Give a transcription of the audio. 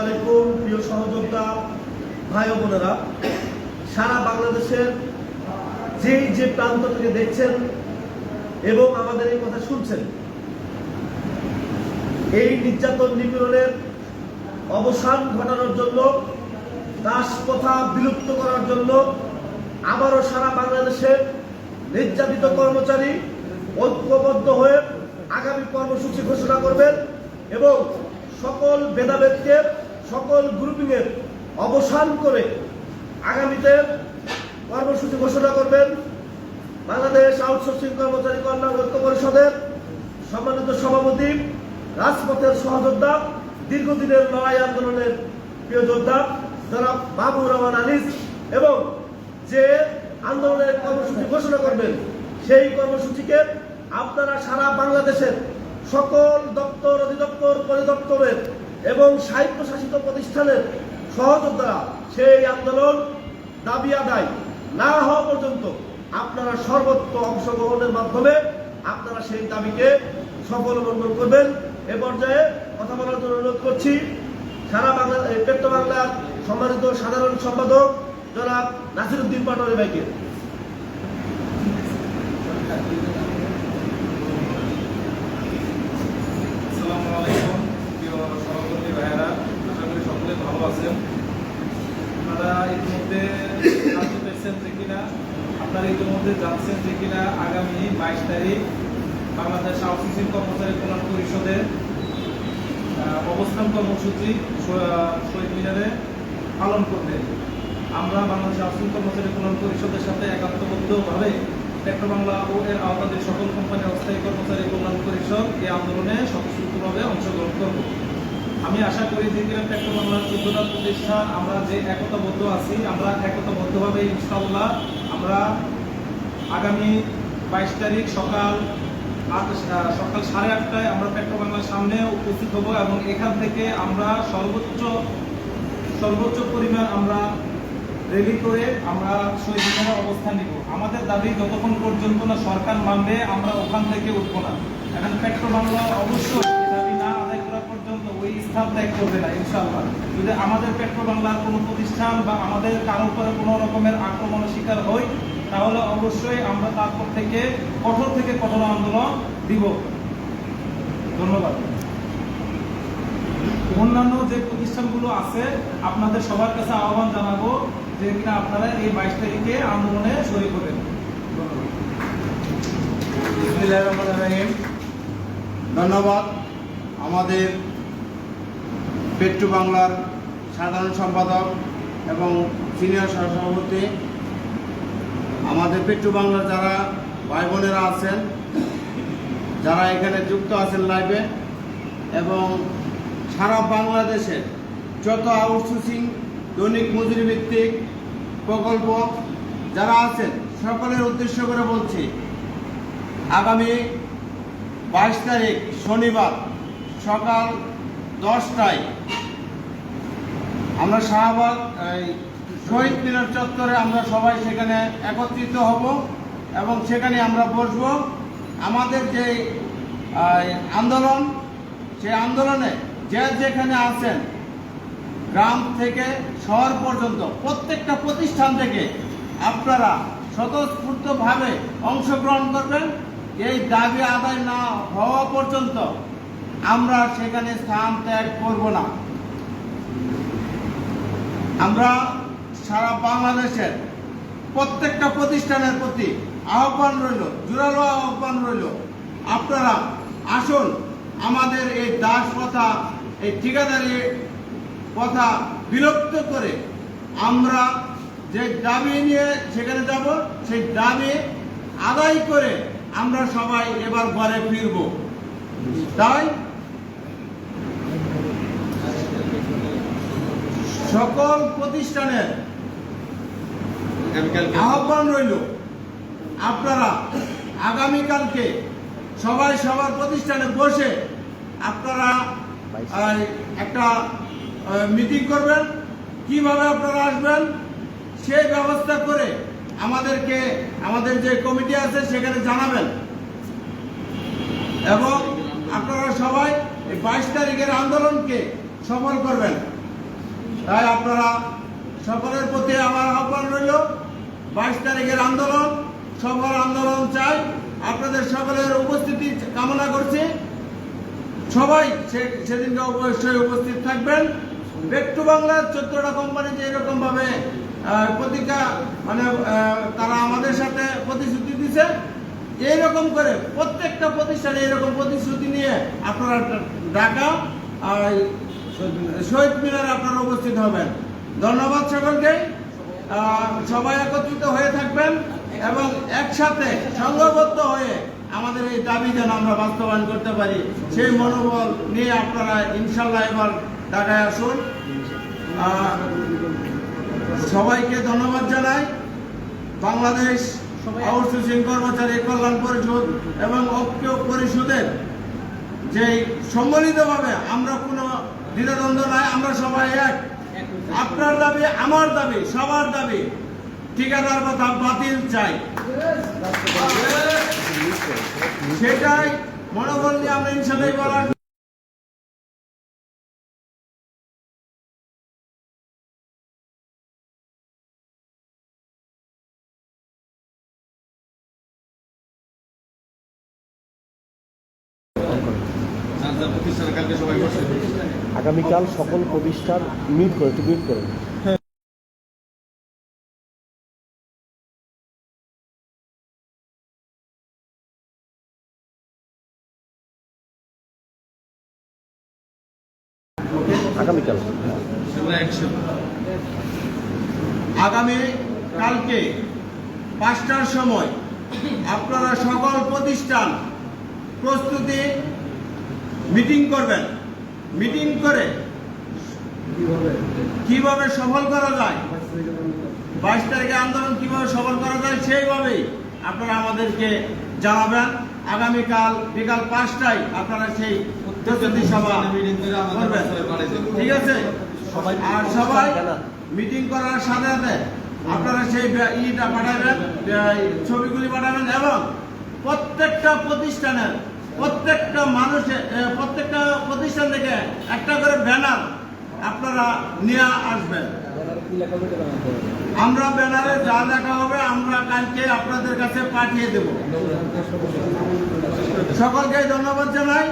আলাইকুম প্রিয় সারা বাংলাদেশের যে প্রান্ত থেকে দেখছেন এবং আমাদের এই কথা শুনছেন, এই নির্যাতন অবসান ঘটানোর জন্য দাস প্রথা বিলুপ্ত করার জন্য, আবারও সারা বাংলাদেশের নির্যাতিত কর্মচারী ঐক্যবদ্ধ হয়ে আগামী কর্মসূচি ঘোষণা করবেন এবং সকল ভেদাভেদকে, সকল গ্রুপিংয়ের অবসান করে আগামীতে কর্মসূচি ঘোষণা করবেন বাংলাদেশ আউটসোর্সিং কর্মচারী কল্যাণ ঐক্য পরিষদের সম্মানিত সভাপতি, রাজপথের সহযোদ্ধা, দীর্ঘদিনের লড়াই আন্দোলনের প্রিয় যোদ্ধা যারা বাবু রহমান আনিস এবং যে আন্দোলনের কর্মসূচি ঘোষণা করবেন, সেই কর্মসূচিকে আপনারা সারা বাংলাদেশের সকল দপ্তর, অধিদপ্তর, পরিদপ্তরের এবং স্বায়ত্তশাসিত প্রতিষ্ঠানের সহযোদ্ধারা সেই আন্দোলন দাবি আদায় না হওয়া পর্যন্ত আপনারা সর্বত্র অংশগ্রহণের মাধ্যমে আপনারা সেই দাবিকে সফল মন্ডল করবেন। এ পর্যায়ে কথা বলার জন্য অনুরোধ করছি, সারা বাংলা পেট্রো বাংলার সম্মানিত সাধারণ সম্পাদক জনাব নাসিরুদ্দিন পাটোয়ারি ভাইকে আসসালামু আলাইকুম প্রিয় সভাপতি ভাইয়েরা আশা করি সকলে ভালো আছেন আপনারা ইতিমধ্যে জানতে পেরেছেন যে কিনা আপনারা ইতিমধ্যে জানছেন যে কিনা আগামী বাইশ তারিখ বাংলাদেশ আউটসোর্সিং কর্মচারী কল্যাণ পরিষদের অবস্থান কর্মসূচি শহীদ মিনারে পালন করবে। আমরা বাংলাদেশ আউটসোর্সিং কর্মচারী কল্যাণ পরিষদের সাথে একাত্মবদ্ধভাবে পেট্রো বাংলা ও এর আওতাধীন সকল কোম্পানি অস্থায়ী কর্মচারী কল্যাণ পরিষদ এই আন্দোলনে স্বতঃস্ফূর্তভাবে অংশগ্রহণ করব। আমি আশা করি যে কিনা পেট্রো বাংলার চোদ্দটা প্রতিষ্ঠান আমরা যে একতাবদ্ধ আছি, আমরা একতাবদ্ধভাবে ইনশাল্লাহ আমরা আগামী বাইশ তারিখ সকাল সকাল সাড়ে আটটায় আমরা পেট্রো বাংলার সামনে উপস্থিত হব এবং এখান থেকে আমরা সর্বোচ্চ সর্বোচ্চ পরিমাণ আমরা রেলি করে আমরা শহীদ মিনারে অবস্থান নিব। আমাদের দাবি, যতক্ষণ পর্যন্ত না সরকার মানবে, আমরা ওখান থেকে উঠবো না। এখন পেট্রো বাংলা অবশ্যই দাবি না আদায় করা পর্যন্ত ওই স্থান ত্যাগ করবে না, ইনশাআল্লাহ। যদি আমাদের পেট্রো বাংলার কোনো প্রতিষ্ঠান বা আমাদের কারও উপরে কোনো রকমের আক্রমণের শিকার হই তাহলে অবশ্যই আমরা তারপর থেকে কঠোর থেকে কঠোর আন্দোলন দিব। ধন্যবাদ। অন্যান্য যে প্রতিষ্ঠানগুলো আছে, আপনাদের সবার কাছে আহ্বান জানাব যে কিনা আপনারা এই বাইশ তারিখে আন্দোলনে বিসমিল্লাহির রহমানির ধন্যবাদ। আমাদের পেট্রু বাংলার সাধারণ সম্পাদক এবং সিনিয়র সহসভাপতি আমাদের পেট্রু বাংলার যারা ভাই বোনেরা আছেন, যারা এখানে যুক্ত আছেন লাইভে এবং সারা বাংলাদেশের যত আউটসোর্সিং দৈনিক মজুরি ভিত্তিক প্রকল্প যারা আছেন, সকলের উদ্দেশ্য করে বলছি, আগামী বাইশ তারিখ শনিবার সকাল দশটায় আমরা শাহবাগ শহীদ মিনার চত্বরে আমরা সবাই সেখানে একত্রিত হব এবং সেখানে আমরা বসব। আমাদের যে আন্দোলন, সেই আন্দোলনে যে যেখানে আছেন, গ্রাম থেকে শহর পর্যন্ত, প্রত্যেকটা প্রতিষ্ঠান থেকে আপনারা স্বতঃস্ফূর্তভাবে অংশগ্রহণ করবেন। এই দাবি আদায় না হওয়া পর্যন্ত আমরা সেখানে স্থান ত্যাগ করব না। আমরা সারা বাংলাদেশের প্রত্যেকটা প্রতিষ্ঠানের প্রতি আহ্বান রইল, জোরালো আহ্বান রইল। আপনারা আসুন আমাদের এই দাস কথা এই ঠিকাদারি কথা বিরক্ত করে আমরা যে দাবি নিয়ে সেখানে যাব, সেই দাবি আদায় করে আমরা সবাই এবার ঘরে ফিরব। তাই সকল প্রতিষ্ঠানের আহ্বান রইল। আপনারা আগামীকালকে সবাই সবার প্রতিষ্ঠানে বসে আপনারা একটা মিটিং করবেন। কীভাবে আপনারা আসবেন? সেই ব্যবস্থা করে আমাদেরকে, আমাদের যে কমিটি আছে সেখানে জানাবেন। এবং আপনারা সবাই বাইশ তারিখের আন্দোলনকে সফল করবেন। তাই আপনারা সকলের প্রতি আমার আহ্বান রইল। বাইশ তারিখের আন্দোলন সফল আন্দোলন চাই। আপনাদের সকলের উপস্থিতি কামনা করছি। সবাই সেদিনকে অবশ্যই উপস্থিত থাকবেন। একটু বাংলার চোদ্দটা কোম্পানি যে এরকম ভাবে আহ, প্রতিজ্ঞা মানে তারা আমাদের সাথে প্রতিশ্রুতি দিছে। এইরকম করে প্রত্যেকটা প্রতিষ্ঠানে এরকম প্রতিশ্রুতি নিয়ে আপনারা আর শহীদ মিনারে আপনারা উপস্থিত হবেন। ধন্যবাদ সকলকে। সবাই একত্রিত হয়ে থাকবেন এবং একসাথে সংঘবদ্ধ হয়ে আমাদের এই দাবি যেন আমরা বাস্তবায়ন করতে পারি সেই মনোবল নিয়ে আপনারা ইনশাল্লাহ এবার ঢাকায় আসুন। সবাইকে ধন্যবাদ জানাই। বাংলাদেশ আউটসোর্সিং কর্মচারী কল্যাণ পরিষদ এবং ঐক্য পরিষদের যে সম্মিলিতভাবে আমরা কোনো দ্বিধাদ্বন্দ্ব নাই আমরা সবাই এক। আপনার দাবি, আমার দাবি, সবার দাবি। ঠিকাদার কথা বাতিল চাই। সেটাই মনোবল নিয়ে আমরা ইনশাল্লাহ বলার আগামীকাল সকল প্রতিষ্ঠান মিট করে, একটু মিট করে। আগামী কালকে পাঁচটার সময় আপনারা সকল প্রতিষ্ঠান প্রস্তুতি মিটিং করবেন। মিটিং করে কীভাবে? সফল করা যায়? বাইশ তারিখে আন্দোলন কীভাবে সফল করা যায় সেইভাবেই আপনারা আমাদেরকে জানাবেন। আগামীকাল বিকাল পাঁচটায় আপনারা সেই প্রস্তুতি সভা করবেন। ঠিক আছে? আর সবাই মিটিং করার সাথে সাথে আপনারা সেই ইটা পাঠাবেন ছবিগুলি পাঠাবেন এবং প্রত্যেকটা প্রতিষ্ঠানের প্রত্যেকটা মানুষের প্রত্যেকটা প্রতিষ্ঠান থেকে একটা করে ব্যানার আপনারা নিয়ে আসবেন। আমরা ব্যানারে যা দেখা হবে আমরা কালকে আপনাদের কাছে পাঠিয়ে দেব। সকলকে ধন্যবাদ জানাই।